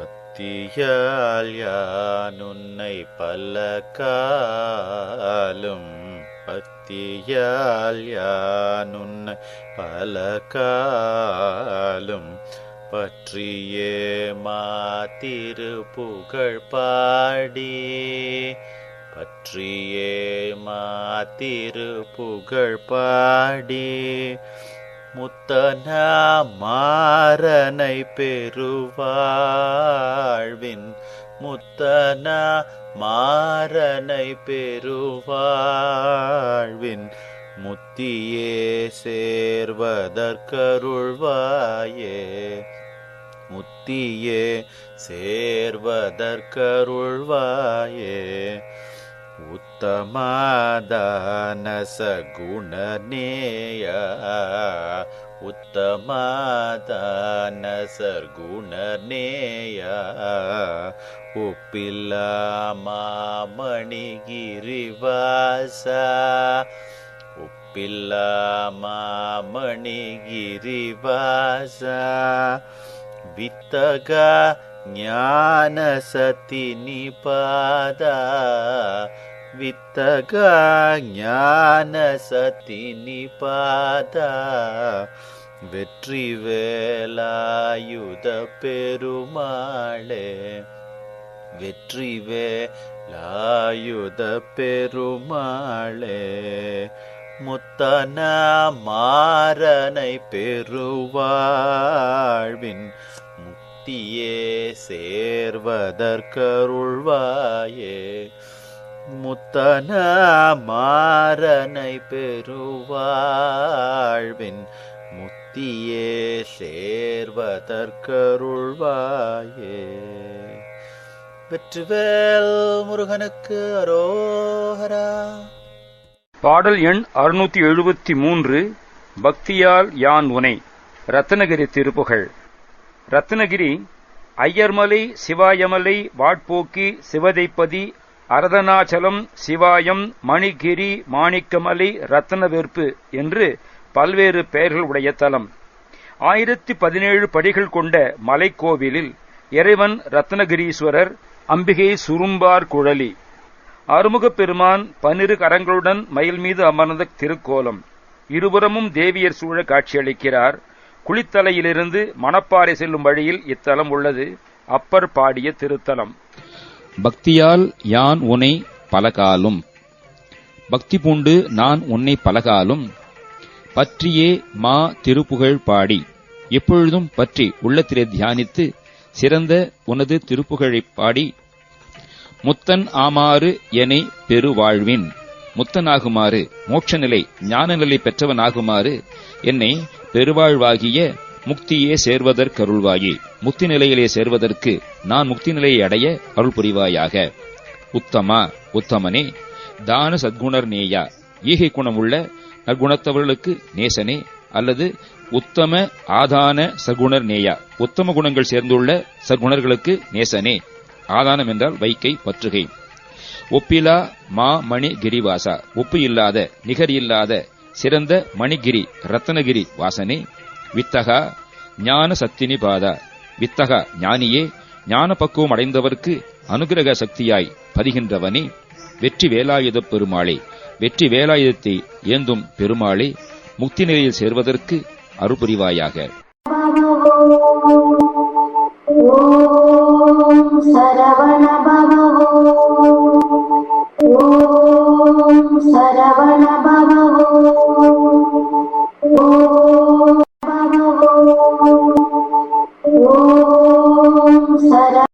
பக்தியால் யானுன்னை பல காலும் பக்தியால் யானுன்னை பல காலும் பற்றியே மாத்திரு புகழ் பாடி. பற்றியே மாத்திரு புகழ் பாடி. முத்தனா மாறனை பெறுவாழ்வின். முத்தனா மாறனை பெறுவாழ்வின். முத்தியே சேர்வதற்கருள்வாயே. முத்தியே சேர்வதற்கருள்வாயே. உத்தமாதான சகுணநேய உத்தமாதான சர்க்குணநேய ஒப்பில்லாமணிகிரிவாச ஒப்பில்லாமணிகிரிவாச வித்தக ஞான சதி நிபாத. வித்தக ஞான சதி நிபாத. வெற்றி வேலாயுத பெருமாளே. வெற்றி வேலாயுத பெருமாளே. முத்தன மாறனை பெறுவாழ்வின் முக்தியே சேர்வதற்கருள்வாயே. முத்தன மாறனை பெறுவாழ்வின் முக்தியே சேர்வதற்கருள்வாயே. வெற்றிவேல் முருகனுக்கு அரோஹரா பாடல் எண் அறுநூத்தி எழுபத்தி மூன்று பக்தியால் யான் உனை? ரத்னகிரி திருப்புகழ். ரத்னகிரி ஐயர்மலை சிவாயமலை வாட்போக்கி சிவதைப்பதி அரதனாச்சலம் சிவாயம் மணிகிரி மாணிக்கமலை ரத்னவெற்பு என்று பல்வேறு பெயர்கள் உடைய தலம். ஆயிரத்தி பதினேழு படிகள் கொண்ட மலைக்கோவிலில் இறைவன் ரத்னகிரீஸ்வரர் அம்பிகை சுரும்பார் குழலி. அருமுகப் பெருமான் பன்னிரு கரங்களுடன் மயில் மீது அமர்ந்த திருக்கோலம். இருபுறமும் தேவியர் சூழ காட்சியளிக்கிறார். குளித்தலையிலிருந்து மணப்பாறை செல்லும் வழியில் இத்தலம் உள்ளது. அப்பர் பாடிய திருத்தலம். பக்தியால் யான் உனை பலகாலும். பக்தி பூண்டு நான் உன்னை பலகாலும். பற்றியே மா திருப்புகழ் பாடி. எப்பொழுதும் பற்றி உள்ளத்திலே தியானித்து சிறந்த உனது திருப்புகழைப் பாடி முத்தன் ஆமாறு எனை பெருவாழ்வின். முத்தனாகுமாறு மோட்ச நிலை ஞான நிலை பெற்றவனாகுமாறு என்னை பெருவாழ்வாகிய முக்தியே சேர்வதற்கருள்வாயே. முக்தி நிலையிலே சேர்வதற்கு நான் முக்தி நிலையை அடைய அருள் புரிவாயாக உத்தமா உத்தமனே தான சத்குணர் நேயா. ஈகை குணமுள்ள நற்குணத்தவர்களுக்கு நேசனே அல்லது உத்தம ஆதான சகுணர் நேயா. உத்தம குணங்கள் சேர்ந்துள்ள சகுணர்களுக்கு நேசனே. ஆதானம் என்றால் வைக்கை பற்றுகை. ஒப்பிலா மா மணி கிரிவாசா. ஒப்பு இல்லாத நிகர் இல்லாத சிறந்த மணிகிரி ரத்னகிரி வாசனே. வித்தகா ஞான சத்தினி பாதா. வித்தகா ஞானியே ஞான பக்குவம் அடைந்தவர்க்கு அனுகிரக சக்தியாய் பதிகின்றவனே. வெற்றி வேலாயுதப் பெருமாளே வெற்றி வேலாயுதத்தை ஏந்தும் பெருமாளே முக்தி நிலையில் சேர்வதற்கு அருபுரிவாயாக. ಅವನ